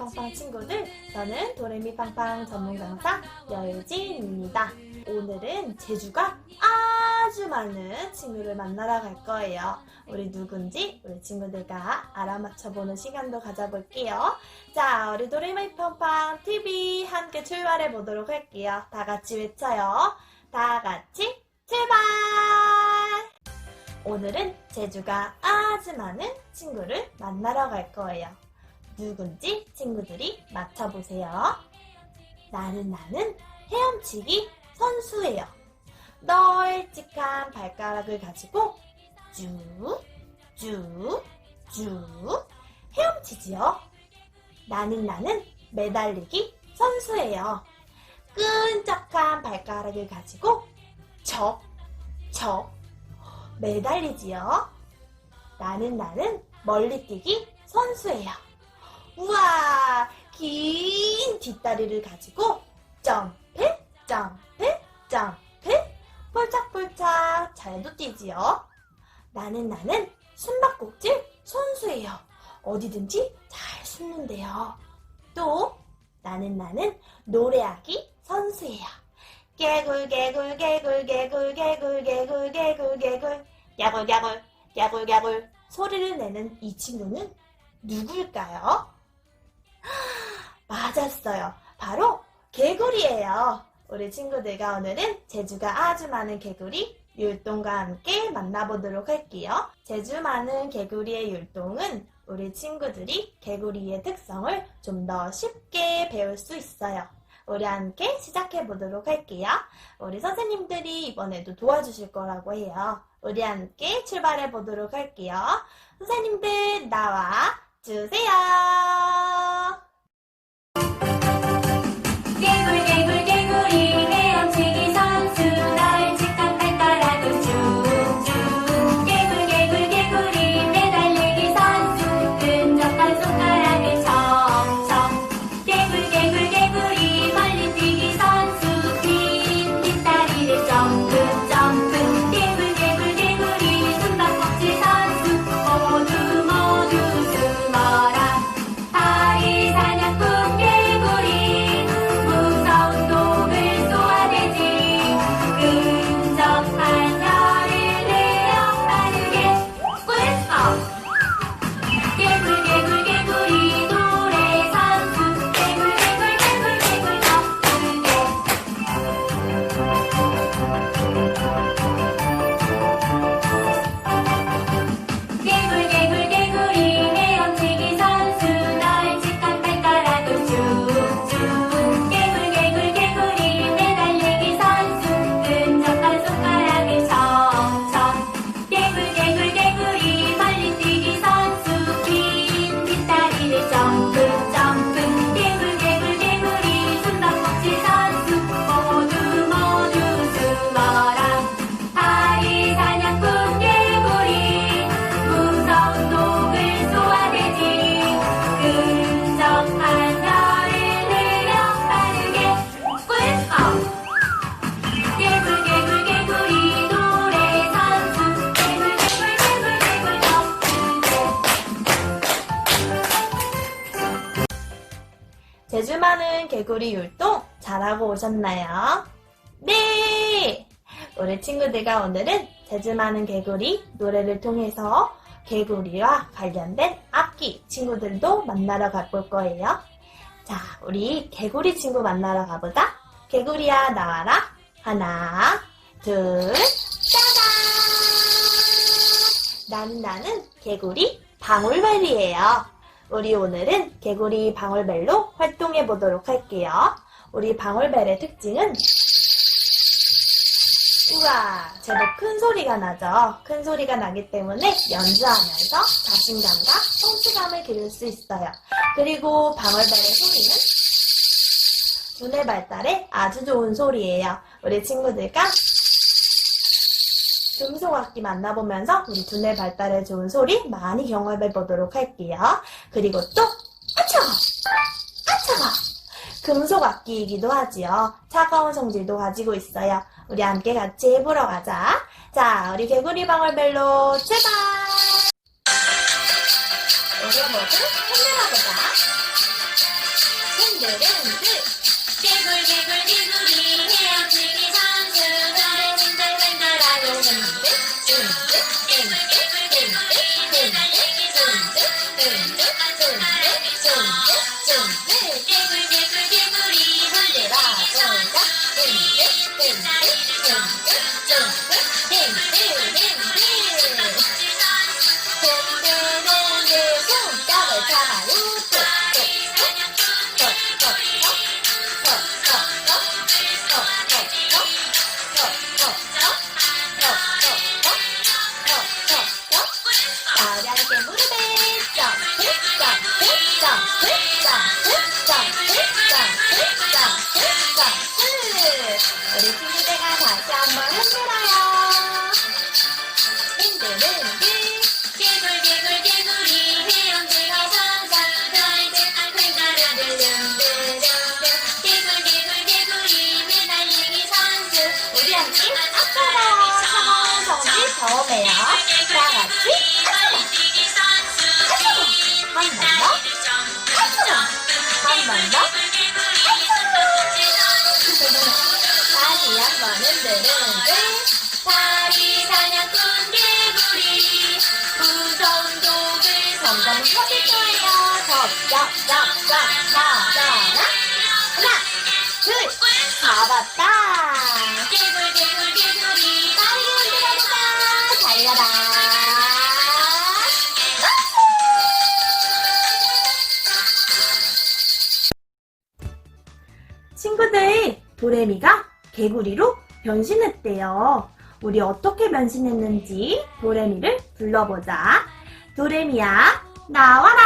안녕하세요 도레미 팡팡 친구들 저는 도레미 팡팡 전문 강사 여유진입니다. 오늘은 제주가 아주 많은 친구를 만나러 갈 거예요. 우리 누군지 우리 친구들과 알아맞혀보는 시간도 가져볼게요. 자 우리 도레미 팡팡 TV 함께 출발해 보도록 할게요. 다 같이 외쳐요. 다 같이 출발! 오늘은 제주가 아주 많은 친구를 만나러 갈 거예요. 누군지 친구들이 맞춰보세요. 나는 나는 헤엄치기 선수예요. 널찍한 발가락을 가지고 쭉, 쭉, 쭉 헤엄치지요. 나는 나는 매달리기 선수예요. 끈적한 발가락을 가지고 척, 척 매달리지요. 나는 나는 멀리 뛰기 선수예요. 우와, 긴 뒷다리를 가지고 점프, 점프, 점프, 폴짝폴짝 잘도 뛰지요. 나는 나는 숨바꼭질 선수예요. 어디든지 잘 숨는데요. 또 나는 나는 노래하기 선수예요. 개굴 개굴 개굴 개굴 개굴 개굴 개굴 개굴 야굴 야굴 야굴 야굴 소리를 내는 이 친구는 누굴까요? 맞았어요. 바로 개구리예요. 우리 친구들과 오늘은 제주가 아주 많은 개구리 율동과 함께 만나보도록 할게요. 제주 많은 개구리의 율동은 우리 친구들이 개구리의 특성을 좀 더 쉽게 배울 수 있어요. 우리 함께 시작해 보도록 할게요. 우리 선생님들이 이번에도 도와주실 거라고 해요. 우리 함께 출발해 보도록 할게요. 선생님들 나와 주세요. Gabriel, Gabriel. 개구리 율동 잘하고 오셨나요? 네! 우리 친구들과 오늘은 제주 많은 개구리 노래를 통해서 개구리와 관련된 악기 친구들도 만나러 가볼 거예요. 자, 우리 개구리 친구 만나러 가보자. 개구리야, 나와라. 하나, 둘, 짜잔! 나는 나는 개구리 방울벨이에요. 우리 오늘은 개구리 방울벨로 활동해 보도록 할게요. 우리 방울벨의 특징은 우와, 제법 큰 소리가 나죠? 큰 소리가 나기 때문에 연주하면서 자신감과 성취감을 기를 수 있어요. 그리고 방울벨의 소리는 두뇌 발달에 아주 좋은 소리예요. 우리 친구들과 금속악기 만나보면서 우리 두뇌 발달에 좋은 소리 많이 경험해 보도록 할게요. 그리고 또, 아차가! 아차가! 금속 악기이기도 하지요. 차가운 성질도 가지고 있어요. 우리 함께 같이 해보러 가자. 자, 우리 개구리 방울벨로 출발! 우리 모두 흔들어보자. 흔들흔들. 개굴 개굴 개굴 처음에요 다 같이 한번 더, 한번 더, 다시 한번 흔들흔들 다리 사냥꾼 개구리 무서운 독을 점점 커질 거예요 접접접접 잡아라 하나. 둘 잡았다 개굴 개굴 개구리 다리를 달려라 친구들 도레미가 개구리로 변신했대요. 우리 어떻게 변신했는지 도레미를 불러보자. 도레미야 나와라!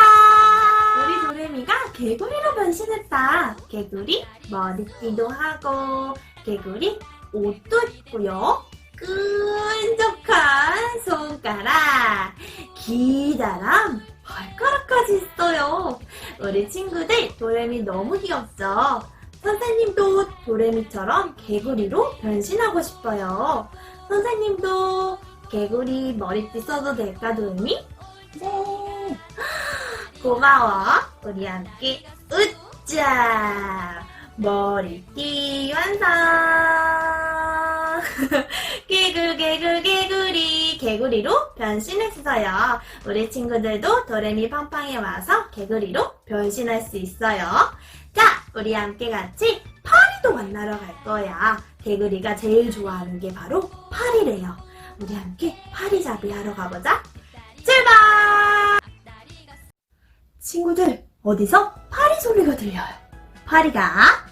우리 도레미가 개구리로 변신했다. 개구리 머리띠도 하고 개구리 옷도 입고요 끈적한 손가락 기다란 발가락까지 있어요. 우리 친구들 도레미 너무 귀엽죠? 선생님도 도레미처럼 개구리로 변신하고 싶어요. 선생님도 개구리 머리띠 써도 될까 도레미? 네. 고마워. 우리 함께 웃자. 머리띠 완성 개굴 개굴 개구리 개구리로 변신했어요. 우리 친구들도 도레미 팡팡에 와서 개구리로 변신할 수 있어요. 자 우리 함께 같이 파리도 만나러 갈 거야. 개구리가 제일 좋아하는 게 바로 파리래요. 우리 함께 파리잡이 하러 가보자. 출발! 친구들 어디서 파리 소리가 들려요? 파리가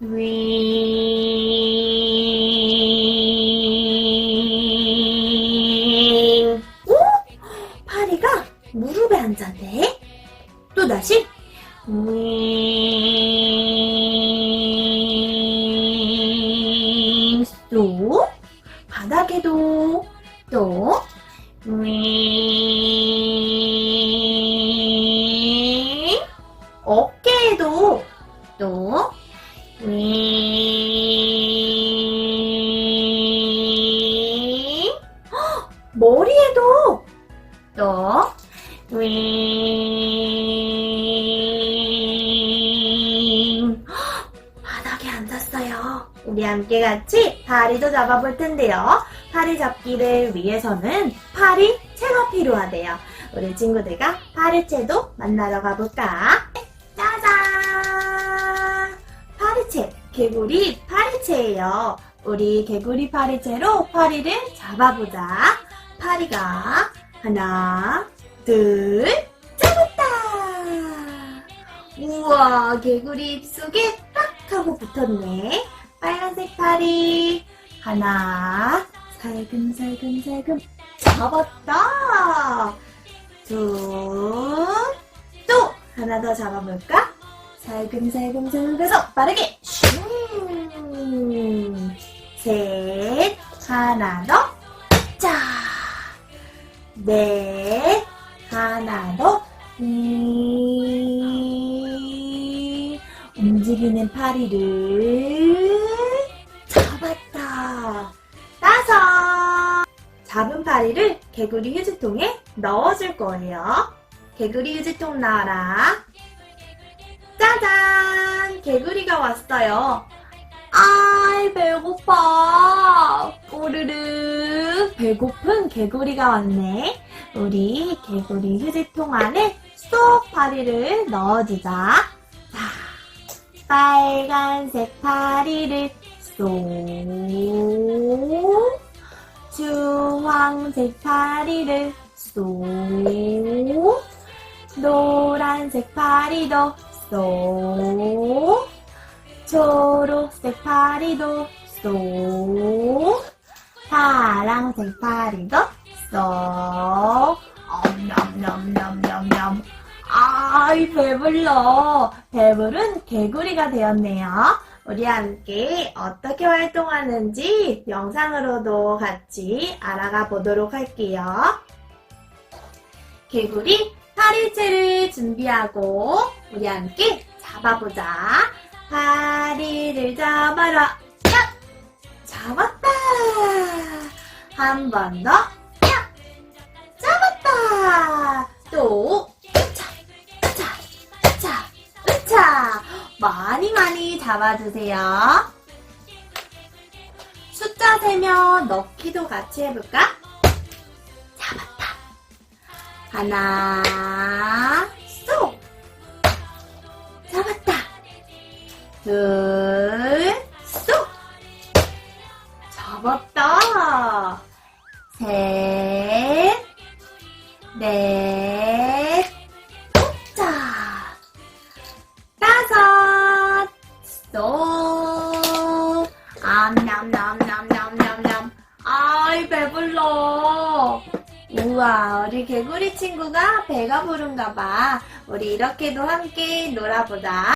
윙. 앉았네. 또 다시. 윙. 또. 바닥에도. 또. 윙. 어 다리도 잡아볼 텐데요. 파리 잡기를 위해서는 파리 채가 필요하대요. 우리 친구들과 파리채도 만나러 가볼까? 짜잔! 파리채, 개구리 파리채예요. 우리 개구리 파리채로 파리를 잡아보자. 파리가 하나, 둘, 잡았다! 우와, 개구리 입속에 딱 하고 붙었네. 빨간색 파리. 하나, 살금살금살금 잡았다! 둘, 또 하나 더 잡아볼까? 살금살금살금 해서 빠르게 슝! 셋, 하나 더, 짜! 넷, 하나 더, 음, 움직이는 파리를 파리를 개구리 휴지통에 넣어줄 거예요. 개구리 휴지통 나와라. 짜잔! 개구리가 왔어요. 아이, 배고파. 꼬르르. 배고픈 개구리가 왔네. 우리 개구리 휴지통 안에 쏙 파리를 넣어주자. 자, 빨간색 파리를 쏙. 주황색 파리를 쏙. 노란색 파리도 쏙. 초록색 파리도 쏙. 파랑색 파리도 쏙. 엄냠냠냠냠냠. 아이, 배불러. 배부른 개구리가 되었네요. 우리 함께 어떻게 활동하는지 영상으로도 같이 알아가 보도록 할게요. 개구리 파리채를 준비하고 우리 함께 잡아보자. 파리를 잡아라. 야! 잡았다. 한 번 더. 야! 잡았다. 또. 으차, 으차, 으차, 으차. 많이 많이 잡아주세요. 숫자 세면 넣기도 같이 해볼까? 잡았다. 하나, 쏙! 잡았다. 둘, 쏙! 잡았다. 셋, 넷, 우와, 우리 개구리 친구가 배가 부른가 봐. 우리 이렇게도 함께 놀아보자.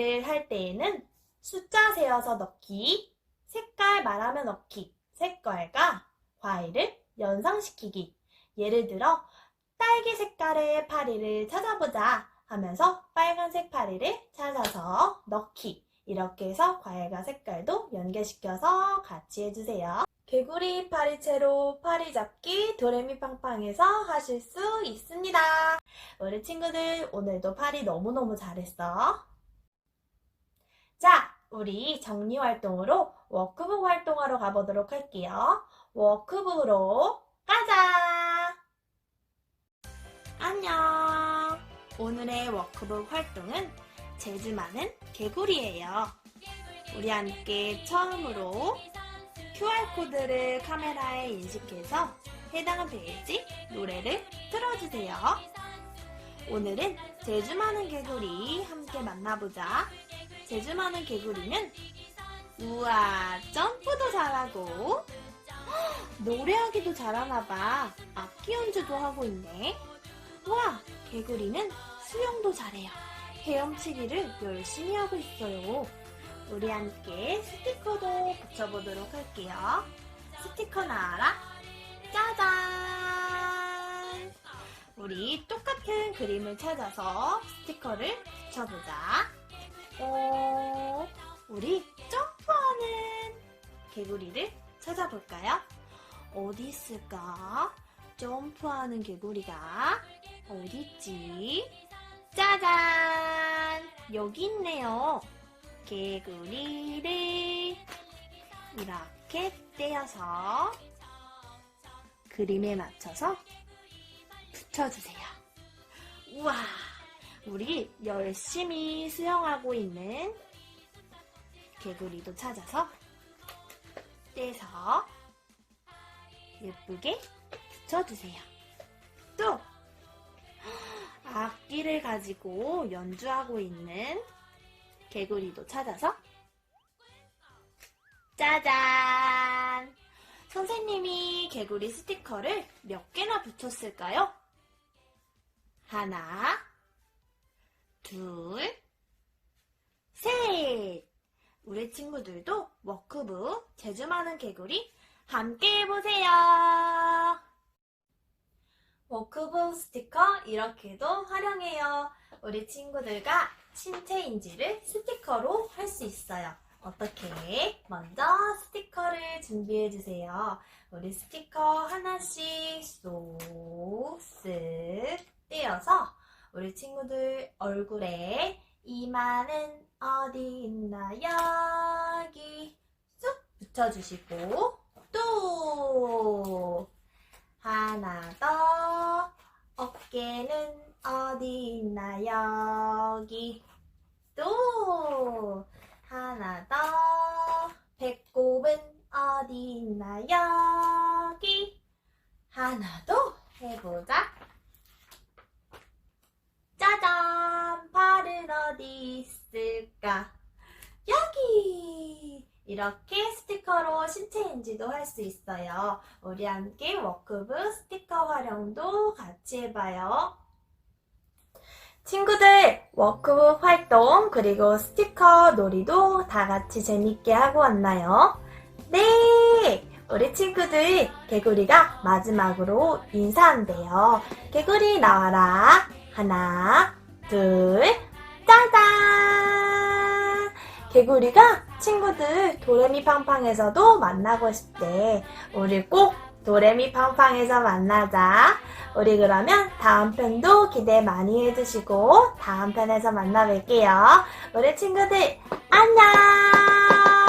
잡기를 할 때에는 숫자 세어서 넣기, 색깔 말하며 넣기, 색깔과 과일을 연상시키기. 예를 들어, 딸기 색깔의 파리를 찾아보자 하면서 빨간색 파리를 찾아서 넣기. 이렇게 해서 과일과 색깔도 연계시켜서 같이 해주세요. 개구리 파리채로 파리 잡기 도레미팡팡에서 하실 수 있습니다. 우리 친구들 오늘도 파리 너무너무 잘했어. 자, 우리 정리 활동으로 워크북 활동하러 가보도록 할게요. 워크북으로 가자! 안녕! 오늘의 워크북 활동은 재주 많은 개구리예요. 우리 함께 처음으로 QR코드를 카메라에 인식해서 해당 페이지 노래를 틀어주세요. 오늘은 제주 많은 개구리 함께 만나보자. 제주 많은 개구리는 우와 점프도 잘하고 헉, 노래하기도 잘하나봐. 악기 연주도 하고 있네. 와 개구리는 수영도 잘해요. 헤엄치기를 열심히 하고 있어요. 우리 함께 스티커도 붙여보도록 할게요. 스티커 나와라. 짜잔! 우리 똑같은 그림을 찾아서 스티커를 붙여보자. 어, 우리 점프하는 개구리를 찾아볼까요? 어디 있을까? 점프하는 개구리가 어디 있지? 짜잔! 여기 있네요. 개구리를 이렇게 떼어서 그림에 맞춰서 붙여주세요. 우와, 우리 열심히 수영하고 있는 개구리도 찾아서 떼서 예쁘게 붙여주세요. 또 악기를 가지고 연주하고 있는 개구리도 찾아서 짜잔! 선생님이 개구리 스티커를 몇 개나 붙였을까요? 하나, 둘, 셋! 우리 친구들도 워크북 제주 많은 개구리 함께 해보세요! 워크북 스티커 이렇게도 활용해요. 우리 친구들과 신체 인지를 스티커로 할 수 있어요. 어떻게? 먼저 스티커를 준비해 주세요. 우리 스티커 하나씩 쏙쓱 떼어서 우리 친구들 얼굴에 이마는 어디 있나? 여기. 쑥 붙여주시고. 또 하나 더. 어깨는 어디 있나? 여기. 또 하나 더. 배꼽은 어디 있나? 여기. 하나 더 해보자 짜잔 발은 어디 있을까 여기 이렇게 스티커로 신체 인지도 할 수 있어요 우리 함께 워크북 스티커 활용도 같이 해봐요 친구들, 워크북 활동, 그리고 스티커 놀이도 다 같이 재밌게 하고 왔나요? 네! 우리 친구들, 개구리가 마지막으로 인사한대요. 개구리 나와라. 하나, 둘, 짜잔! 개구리가 친구들 도레미팡팡에서도 만나고 싶대. 우리 꼭 도레미팡팡에서 만나자. 우리 그러면 다음 편도 기대 많이 해주시고 다음 편에서 만나 뵐게요. 우리 친구들 안녕!